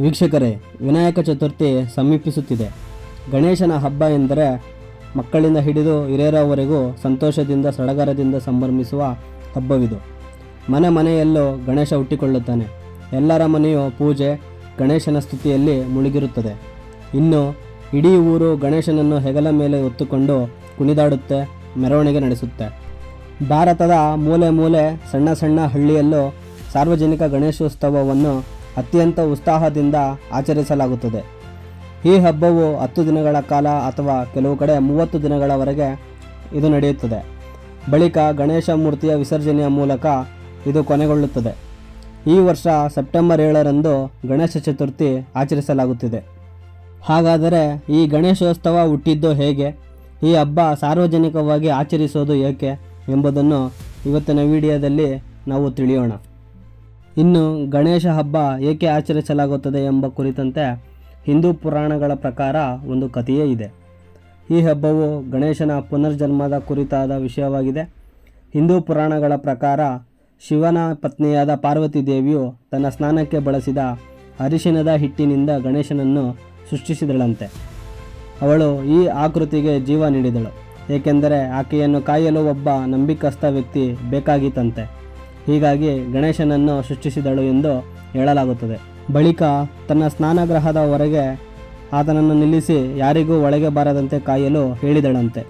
ವೀಕ್ಷಕರೇ, ವಿನಾಯಕ ಚತುರ್ಥಿ ಸಮೀಪಿಸುತ್ತಿದೆ. ಗಣೇಶನ ಹಬ್ಬ ಎಂದರೆ ಮಕ್ಕಳಿಂದ ಹಿಡಿದು ಹಿರಿಯರವರೆಗೂ ಸಂತೋಷದಿಂದ, ಸಡಗರದಿಂದ ಸಂಭ್ರಮಿಸುವ ಹಬ್ಬವಿದು. ಮನೆ ಮನೆಯಲ್ಲೂ ಗಣೇಶ ಹುಟ್ಟಿಕೊಳ್ಳುತ್ತಾನೆ. ಎಲ್ಲರ ಮನೆಯು ಪೂಜೆ, ಗಣೇಶನ ಸ್ತುತಿಯಲ್ಲಿ ಮುಳುಗಿರುತ್ತದೆ. ಇನ್ನು ಇಡೀ ಊರು ಗಣೇಶನನ್ನು ಹೆಗಲ ಮೇಲೆ ಹೊತ್ತುಕೊಂಡು ಕುಣಿದಾಡುತ್ತೆ, ಮೆರವಣಿಗೆ ನಡೆಸುತ್ತೆ. ಭಾರತದ ಮೂಲೆ ಮೂಲೆ ಸಣ್ಣ ಸಣ್ಣ ಹಳ್ಳಿಯಲ್ಲೂ ಸಾರ್ವಜನಿಕ ಗಣೇಶೋತ್ಸವವನ್ನು ಅತ್ಯಂತ ಉತ್ಸಾಹದಿಂದ ಆಚರಿಸಲಾಗುತ್ತದೆ. ಈ ಹಬ್ಬವು ಹತ್ತು ದಿನಗಳ ಕಾಲ ಅಥವಾ ಕೆಲವು ಕಡೆ ಮೂವತ್ತು ದಿನಗಳವರೆಗೆ ಇದು ನಡೆಯುತ್ತದೆ. ಬಳಿಕ ಗಣೇಶ ಮೂರ್ತಿಯ ವಿಸರ್ಜನೆಯ ಮೂಲಕ ಇದು ಕೊನೆಗೊಳ್ಳುತ್ತದೆ. ಈ ವರ್ಷ ಸೆಪ್ಟೆಂಬರ್ ಏಳರಂದು ಗಣೇಶ ಚತುರ್ಥಿ ಆಚರಿಸಲಾಗುತ್ತಿದೆ. ಹಾಗಾದರೆ ಈ ಗಣೇಶೋತ್ಸವ ಹುಟ್ಟಿದ್ದು ಹೇಗೆ? ಈ ಹಬ್ಬ ಸಾರ್ವಜನಿಕವಾಗಿ ಆಚರಿಸೋದು ಏಕೆ ಎಂಬುದನ್ನು ಇವತ್ತಿನ ವಿಡಿಯೋದಲ್ಲಿ ನಾವು ತಿಳಿಯೋಣ. ಇನ್ನು ಗಣೇಶ ಹಬ್ಬ ಏಕೆ ಆಚರಿಸಲಾಗುತ್ತದೆ ಎಂಬ ಕುರಿತಂತೆ ಹಿಂದೂ ಪುರಾಣಗಳ ಪ್ರಕಾರ ಒಂದು ಕಥೆಯೇ ಇದೆ. ಈ ಹಬ್ಬವು ಗಣೇಶನ ಪುನರ್ಜನ್ಮದ ಕುರಿತಾದ ವಿಷಯವಾಗಿದೆ. ಹಿಂದೂ ಪುರಾಣಗಳ ಪ್ರಕಾರ ಶಿವನ ಪತ್ನಿಯಾದ ಪಾರ್ವತಿ ದೇವಿಯು ತನ್ನ ಸ್ನಾನಕ್ಕೆ ಬಳಸಿದ ಅರಿಶಿನದ ಹಿಟ್ಟಿನಿಂದ ಗಣೇಶನನ್ನು ಸೃಷ್ಟಿಸಿದಳಂತೆ. ಅವಳು ಈ ಆಕೃತಿಗೆ ಜೀವ ನೀಡಿದಳು, ಏಕೆಂದರೆ ಆಕೆಯನ್ನು ಕಾಯಲು ಒಬ್ಬ ನಂಬಿಕಸ್ಥ ವ್ಯಕ್ತಿ ಬೇಕಾಗಿತ್ತಂತೆ. ಹೀಗಾಗಿ ಗಣೇಶನನ್ನು ಸೃಷ್ಟಿಸಿದಳು ಎಂದು ಹೇಳಲಾಗುತ್ತದೆ. ಬಳಿಕ ತನ್ನ ಸ್ನಾನಗೃಹದ ಹೊರಗೆ ಆತನನ್ನು ನಿಲ್ಲಿಸಿ ಯಾರಿಗೂ ಒಳಗೆ ಬಾರದಂತೆ ಕಾಯಲು ಹೇಳಿದಳಂತೆ.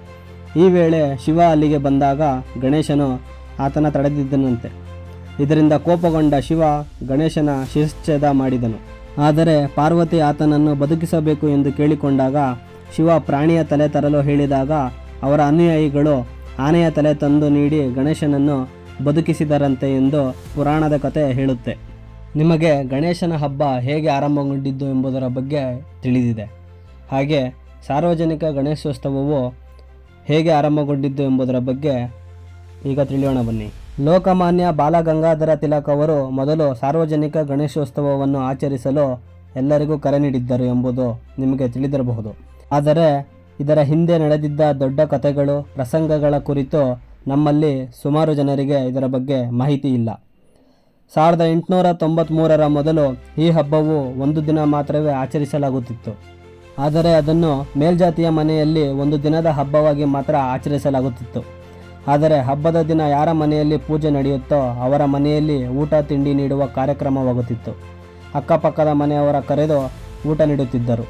ಈ ವೇಳೆ ಶಿವ ಅಲ್ಲಿಗೆ ಬಂದಾಗ ಗಣೇಶನು ಆತನ ತಡೆದಿದ್ದನಂತೆ. ಇದರಿಂದ ಕೋಪಗೊಂಡ ಶಿವ ಗಣೇಶನ ಶಿರಶ್ಛೇದ ಮಾಡಿದನು. ಆದರೆ ಪಾರ್ವತಿ ಆತನನ್ನು ಬದುಕಿಸಬೇಕು ಎಂದು ಕೇಳಿಕೊಂಡಾಗ ಶಿವ ಪ್ರಾಣಿಯ ತಲೆ ತರಲು ಹೇಳಿದಾಗ ಅವರ ಅನುಯಾಯಿಗಳು ಆನೆಯ ತಲೆ ತಂದು ನೀಡಿ ಗಣೇಶನನ್ನು ಬದುಕಿಸಿದರಂತೆ ಎಂದು ಪುರಾಣದ ಕತೆ ಹೇಳುತ್ತೆ. ನಿಮಗೆ ಗಣೇಶನ ಹಬ್ಬ ಹೇಗೆ ಆರಂಭಗೊಂಡಿದ್ದು ಎಂಬುದರ ಬಗ್ಗೆ ತಿಳಿದಿದೆ. ಹಾಗೆ ಸಾರ್ವಜನಿಕ ಗಣೇಶೋತ್ಸವವು ಹೇಗೆ ಆರಂಭಗೊಂಡಿದ್ದು ಎಂಬುದರ ಬಗ್ಗೆ ಈಗ ತಿಳಿಯೋಣ ಬನ್ನಿ. ಲೋಕಮಾನ್ಯ ಬಾಲಗಂಗಾಧರ ತಿಲಕ್ ಅವರು ಮೊದಲು ಸಾರ್ವಜನಿಕ ಗಣೇಶೋತ್ಸವವನ್ನು ಆಚರಿಸಲು ಎಲ್ಲರಿಗೂ ಕರೆ ನೀಡಿದ್ದರು ಎಂಬುದು ನಿಮಗೆ ತಿಳಿದಿರಬಹುದು. ಆದರೆ ಇದರ ಹಿಂದೆ ನಡೆದಿದ್ದ ದೊಡ್ಡ ಕಥೆಗಳು, ಪ್ರಸಂಗಗಳ ಕುರಿತು ನಮ್ಮಲ್ಲಿ ಸುಮಾರು ಜನರಿಗೆ ಇದರ ಬಗ್ಗೆ ಮಾಹಿತಿ ಇಲ್ಲ. ಸಾವಿರದ ಎಂಟುನೂರ ತೊಂಬತ್ತ್ಮೂರರ ಮೊದಲು ಈ ಹಬ್ಬವು ಒಂದು ದಿನ ಮಾತ್ರವೇ ಆಚರಿಸಲಾಗುತ್ತಿತ್ತು. ಆದರೆ ಅದನ್ನು ಮೇಲ್ಜಾತಿಯ ಮನೆಯಲ್ಲಿ ಒಂದು ದಿನದ ಹಬ್ಬವಾಗಿ ಮಾತ್ರ ಆಚರಿಸಲಾಗುತ್ತಿತ್ತು. ಆದರೆ ಹಬ್ಬದ ದಿನ ಯಾರ ಮನೆಯಲ್ಲಿ ಪೂಜೆ ನಡೆಯುತ್ತೋ ಅವರ ಮನೆಯಲ್ಲಿ ಊಟ ತಿಂಡಿ ನೀಡುವ ಕಾರ್ಯಕ್ರಮವಾಗುತ್ತಿತ್ತು. ಅಕ್ಕಪಕ್ಕದ ಮನೆಯವರ ಕರೆದು ಊಟ ನೀಡುತ್ತಿದ್ದರು.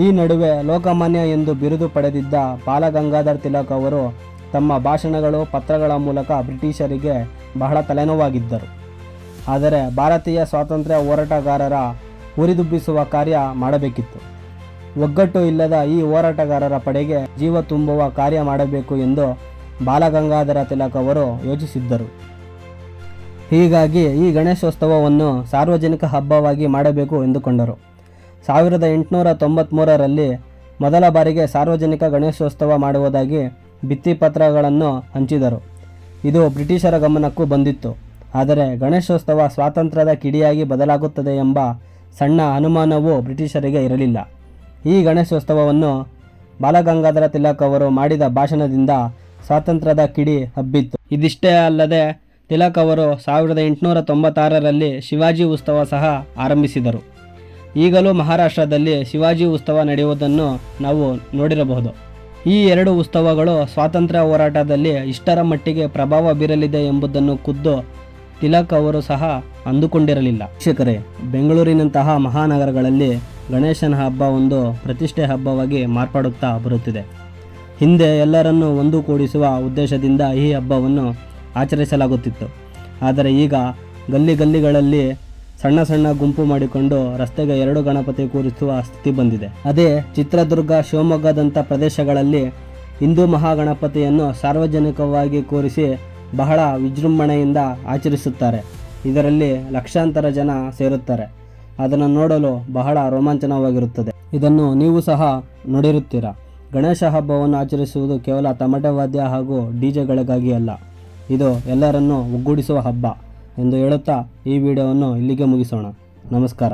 ಈ ನಡುವೆ ಲೋಕಮಾನ್ಯ ಎಂದು ಬಿರುದು ಪಡೆದಿದ್ದ ಬಾಲಗಂಗಾಧರ್ ತಿಲಕ್ ಅವರು ತಮ್ಮ ಭಾಷಣಗಳು, ಪತ್ರಗಳ ಮೂಲಕ ಬ್ರಿಟಿಷರಿಗೆ ಬಹಳ ತಲೆನೋವಾಗಿದ್ದರು. ಆದರೆ ಭಾರತೀಯ ಸ್ವಾತಂತ್ರ್ಯ ಹೋರಾಟಗಾರರ ಉರಿದುಬ್ಬಿಸುವ ಕಾರ್ಯ ಮಾಡಬೇಕಿತ್ತು. ಒಗ್ಗಟ್ಟು ಇಲ್ಲದ ಈ ಹೋರಾಟಗಾರರ ಪಡೆಗೆ ಜೀವ ತುಂಬುವ ಕಾರ್ಯ ಮಾಡಬೇಕು ಎಂದು ಬಾಲಗಂಗಾಧರ ತಿಲಕ್ ಅವರು ಯೋಚಿಸಿದ್ದರು. ಹೀಗಾಗಿ ಈ ಗಣೇಶೋತ್ಸವವನ್ನು ಸಾರ್ವಜನಿಕ ಹಬ್ಬವಾಗಿ ಮಾಡಬೇಕು ಎಂದುಕೊಂಡರು. ಸಾವಿರದ ಎಂಟುನೂರ ತೊಂಬತ್ತ್ಮೂರರಲ್ಲಿ ಮೊದಲ ಬಾರಿಗೆ ಸಾರ್ವಜನಿಕ ಗಣೇಶೋತ್ಸವ ಮಾಡುವುದಾಗಿ ಭಿತ್ತಿಪತ್ರಗಳನ್ನು ಹಂಚಿದರು. ಇದು ಬ್ರಿಟಿಷರ ಗಮನಕ್ಕೂ ಬಂದಿತ್ತು. ಆದರೆ ಗಣೇಶೋತ್ಸವ ಸ್ವಾತಂತ್ರ್ಯದ ಕಿಡಿಯಾಗಿ ಬದಲಾಗುತ್ತದೆ ಎಂಬ ಸಣ್ಣ ಅನುಮಾನವೂ ಬ್ರಿಟಿಷರಿಗೆ ಇರಲಿಲ್ಲ. ಈ ಗಣೇಶೋತ್ಸವವನ್ನು ಬಾಲಗಂಗಾಧರ ತಿಲಕ್ ಅವರು ಮಾಡಿದ ಭಾಷಣದಿಂದ ಸ್ವಾತಂತ್ರ್ಯದ ಕಿಡಿ ಹಬ್ಬಿತ್ತು. ಇದಿಷ್ಟೇ ಅಲ್ಲದೆ, ತಿಲಕ್ ಅವರು ಸಾವಿರದ ಎಂಟುನೂರ ತೊಂಬತ್ತಾರರಲ್ಲಿ ಶಿವಾಜಿ ಉತ್ಸವ ಸಹ ಆರಂಭಿಸಿದರು. ಈಗಲೂ ಮಹಾರಾಷ್ಟ್ರದಲ್ಲಿ ಶಿವಾಜಿ ಉತ್ಸವ ನಡೆಯುವುದನ್ನು ನಾವು ನೋಡಿರಬಹುದು. ಈ ಎರಡು ಉತ್ಸವಗಳು ಸ್ವಾತಂತ್ರ್ಯ ಹೋರಾಟದಲ್ಲಿ ಇಷ್ಟರ ಮಟ್ಟಿಗೆ ಪ್ರಭಾವ ಬೀರಲಿದೆ ಎಂಬುದನ್ನು ಖುದ್ದು ತಿಲಕ್ ಅವರು ಸಹ ಅಂದುಕೊಂಡಿರಲಿಲ್ಲ. ಶಿಕ್ಷಕರೇ ಬೆಂಗಳೂರಿನಂತಹ ಮಹಾನಗರಗಳಲ್ಲಿ ಗಣೇಶನ ಹಬ್ಬ ಒಂದು ಪ್ರತಿಷ್ಠೆ ಹಬ್ಬವಾಗಿ ಮಾರ್ಪಾಡುತ್ತಾ ಬರುತ್ತಿದೆ. ಹಿಂದೆ ಎಲ್ಲರನ್ನೂ ಒಂದುಗೂಡಿಸುವ ಉದ್ದೇಶದಿಂದ ಈ ಹಬ್ಬವನ್ನು ಆಚರಿಸಲಾಗುತ್ತಿತ್ತು. ಆದರೆ ಈಗ ಗಲ್ಲಿ ಗಲ್ಲಿಗಳಲ್ಲಿ ಸಣ್ಣ ಸಣ್ಣ ಗುಂಪು ಮಾಡಿಕೊಂಡು ರಸ್ತೆಗೆ ಎರಡು ಗಣಪತಿ ಕೂರಿಸುವ ಸ್ಥಿತಿ ಬಂದಿದೆ. ಅದೇ ಚಿತ್ರದುರ್ಗ ಶಿವಮೊಗ್ಗದಂಥ ಪ್ರದೇಶಗಳಲ್ಲಿ ಹಿಂದೂ ಮಹಾಗಣಪತಿಯನ್ನು ಸಾರ್ವಜನಿಕವಾಗಿ ಕೂರಿಸಿ ಬಹಳ ವಿಜೃಂಭಣೆಯಿಂದ ಆಚರಿಸುತ್ತಾರೆ. ಇದರಲ್ಲಿ ಲಕ್ಷಾಂತರ ಜನ ಸೇರುತ್ತಾರೆ. ಅದನ್ನು ನೋಡಲು ಬಹಳ ರೋಮಾಂಚನವಾಗಿರುತ್ತದೆ. ಇದನ್ನು ನೀವು ಸಹ ನೋಡಿರುತ್ತೀರಾ? ಗಣೇಶ ಹಬ್ಬವನ್ನು ಆಚರಿಸುವುದು ಕೇವಲ ತಮಟೆ ವಾದ್ಯ ಹಾಗೂ ಡಿಜೆಗಳಿಗಾಗಿ ಅಲ್ಲ. ಇದು ಎಲ್ಲರನ್ನೂ ಒಗ್ಗೂಡಿಸುವ ಹಬ್ಬ. ಎಂದು ಹೇಳುತ್ತಾ ಈ ವಿಡಿಯೋವನ್ನು ಇಲ್ಲಿಗೆ ಮುಗಿಸೋಣ. ನಮಸ್ಕಾರ.